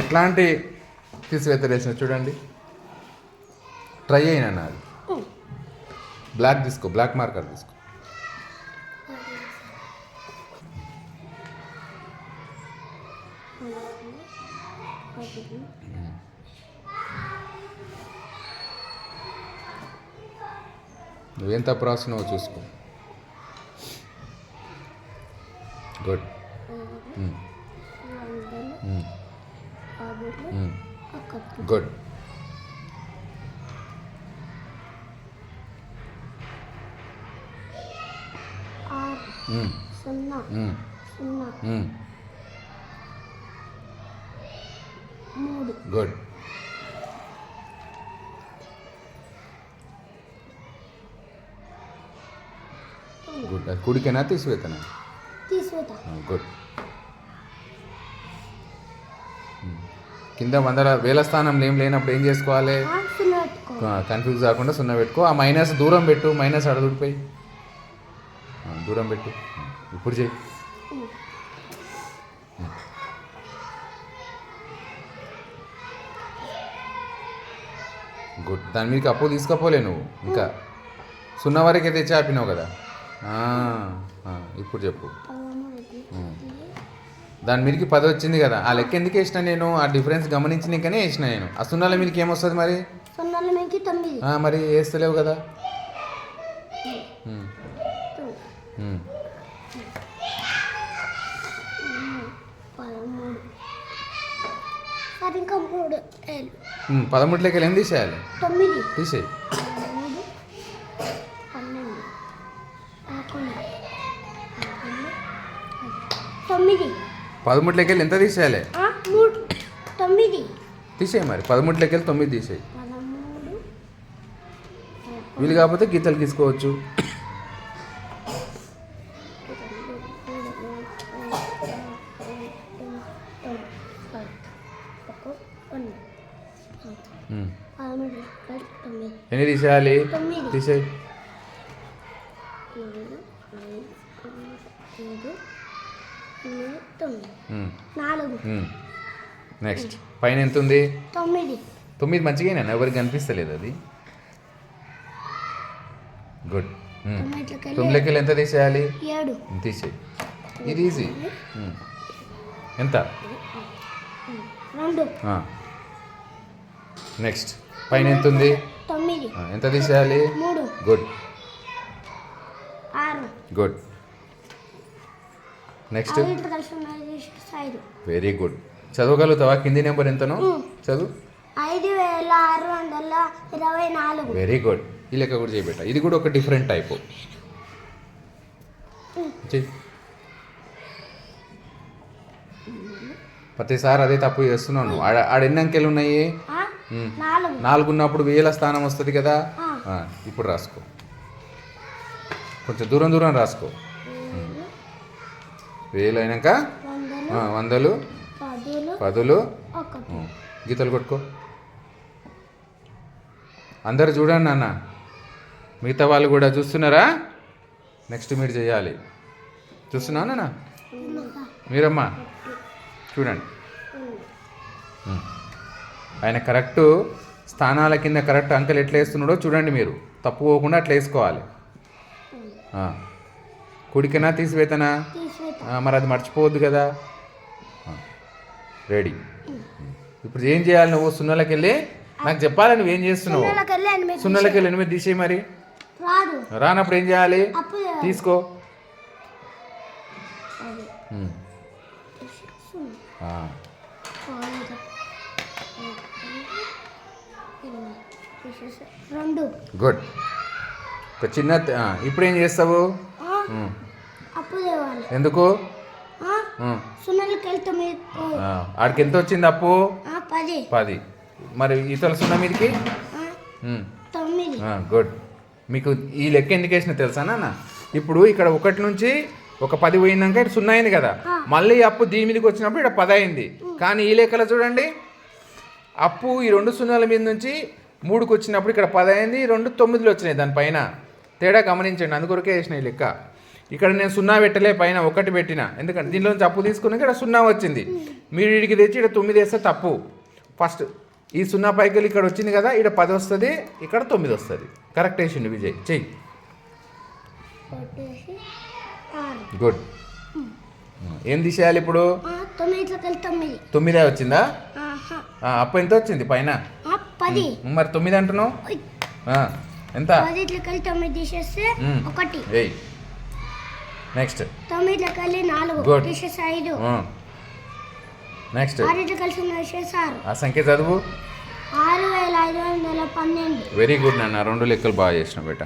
ఎట్లాంటి తీసివేత వేసిన చూడండి. ట్రై అయినా నాది బ్లాక్ తీసుకో బ్లాక్ మార్కర్ తీసుకో. నువ్వేం తప్పు రాస్తున్నావో చూసుకో. గుడ్ గుడ్ ఆరు సున్నా సున్నా మూడు గుడ్ గుడ్ అది కుడికేనా తీసివేతనా తీసుకుంటా గుడ్ కింద వందల వేల స్థానంలో ఏం లేనప్పుడు ఏం చేసుకోవాలి? కన్ఫ్యూజ్ కాకుండా సున్నా పెట్టుకో. ఆ మైనస్ దూరం పెట్టు. మైనస్ అడుగుడిపోయి దూరం పెట్టు. ఇప్పుడు చెయ్యి గుడ్. దాని మీదకి అప్పు తీసుకపోలే నువ్వు. ఇంకా సున్నా వరకే తెచ్చి ఆపినావు కదా. ఇప్పుడు చెప్పు. దాని మీదకి పది వచ్చింది కదా. ఆ లెక్క ఎందుకు వేసిన నేను? ఆ డిఫరెన్స్ గమనించినాకనే వేసిన నేను. ఆ సున్నాల మీదకి ఏమొస్తుంది మరి? సున్నాల మీదకి తొమ్మిది. ఆ, మరి వేస్తలేవు కదా. పదమూడు. వెళ్ళి ఏం తీసేయాలి? తీసేయి. తొమ్మిది. పదమూడులోకి వెళ్ళి ఎంత తీసేయాలి? తొమ్మిది. తీసేయి మరి. పదమూడులోకి వెళ్ళి తొమ్మిది తీసేయి. పదమూడు. వీలు కాకపోతే గీతలు. పదమూడు తొమ్మిది. ఎన్ని తీసేయాలి. తీసేయి నాలుగు ఐదు ఆరు ఏడు ఎనిమిది తొమ్మిది ఉమ్, నాలుగు. నెక్స్ట్ పైన ఎంత ఉంది తొమ్మిది తొమ్మిది మంచిగా ఎవరికి కనిపిస్తలేదు అది. గుడ్ వెళ్ళి ఎంత తీసేయాలి? తీసేయి. ఇది ఈజీ. ఎంత? నెక్స్ట్ పైన ఎంత ఉంది ఎంత తీసేయాలి? Good good next. Very good చదవగలుగుతావా? కింది నెంబర్ ఎంతనో. చదువు. ఐదు వేల ఆరు వందల ఇరవై నాలుగు. వెరీ గుడ్ ఈ లెక్క కూడా చేయబెట్ట ఇది కూడా ఒక డిఫరెంట్ టైప్ ప్రతిసారి అదే తప్పు చేస్తున్నావు నువ్వు. ఆడ ఎన్ని అంకెలు ఉన్నాయి. నాలుగు. ఉన్నప్పుడు వేల స్థానం వస్తుంది కదా? ఇప్పుడు రాసుకో. కొంచెం దూరం దూరం రాసుకో. వేలు అయినాక వందలు. పదులు. గీతలు కొట్టుకో. అందరు చూడండి నాన్న మిగతా వాళ్ళు కూడా చూస్తున్నారా? నెక్స్ట్ మీరు చేయాలి. చూస్తున్నా నాన్న? మీరమ్మా? చూడండి. ఆయన కరెక్ట్ స్థానాల కింద కరెక్ట్ అంకెలు ఎట్లా వేస్తున్నాడో చూడండి మీరు. తప్పుకోకుండా అట్లా వేసుకోవాలి. కుడికనా తీసివేతనా? మరి అది మర్చిపోవద్దు కదా. రెడీ. ఇప్పుడు ఏం చేయాలి నువ్వు? సున్నలకి వెళ్ళి నాకు చెప్పాలి నువ్వేం చేస్తున్నావు? సున్నాలకు వెళ్ళి ఎనిమిది తీసేయి మరి. రానప్పుడు ఏం చేయాలి? తీసుకో. గుడ్. ఒక చిన్న ఇప్పుడు ఏం చేస్తావు ఆ? ఉమ్. అప్పు తేవాలి ఎందుకు? ఆడికి ఎంత వచ్చింది అప్పు? పది. మరి ఇతల సున్నా మీదకి? గుడ్. మీకు ఈ లెక్క ఎందుకు వేసిన తెలుసా నాన్న? ఇప్పుడు ఇక్కడ ఒకటి నుంచి ఒక పది పోయినాక ఇటు సున్నా అయింది కదా. మళ్ళీ అప్పు దీని మీదకి వచ్చినప్పుడు ఇక్కడ పది అయింది. కానీ ఈ లెక్కలో చూడండి. అప్పు ఈ రెండు సున్నాల మీద నుంచి మూడుకు వచ్చినప్పుడు ఇక్కడ పది అయింది రెండు తొమ్మిదిలో వచ్చినాయి దానిపైన. తేడా గమనించండి అందుకొరకే వేసిన ఈ లెక్క. ఇక్కడ నేను సున్నా పెట్టలే పైన ఒకటి పెట్టిన. ఎందుకంటే దీనిలో తప్పు తీసుకుని ఇక్కడ సున్నా వచ్చింది. మీరు వీడికి తెచ్చి ఇక్కడ తొమ్మిది వేస్తే తప్పు. ఫస్ట్ ఈ సున్నా పైకి ఇక్కడ వచ్చింది కదా ఇక్కడ పది వస్తుంది ఇక్కడ తొమ్మిది వస్తుంది. కరెక్ట్ వేసిండు విజయ్. చెయ్యి. గుడ్ ఏం తీసేయాలి ఇప్పుడు? తొమ్మిది వచ్చిందా? అప్పు ఎంత వచ్చింది పైన? మరి తొమ్మిది అంటున్నావు? ఎంత. ఒకటి. నెక్స్ట్ తొమ్మిదిలోకి వెళ్ళి నాలుగు. తీసేసి ఐదు. నెక్స్ట్ ఆరింటికి కలిసి తీసేసి ఆరు. ఆ సంఖ్య చదువు. ఆరు వేల ఐదు వందల పన్నెండు. వెరీ గుడ్ నాన్న. రెండు లెక్కలు బాగా చేసిన బేట.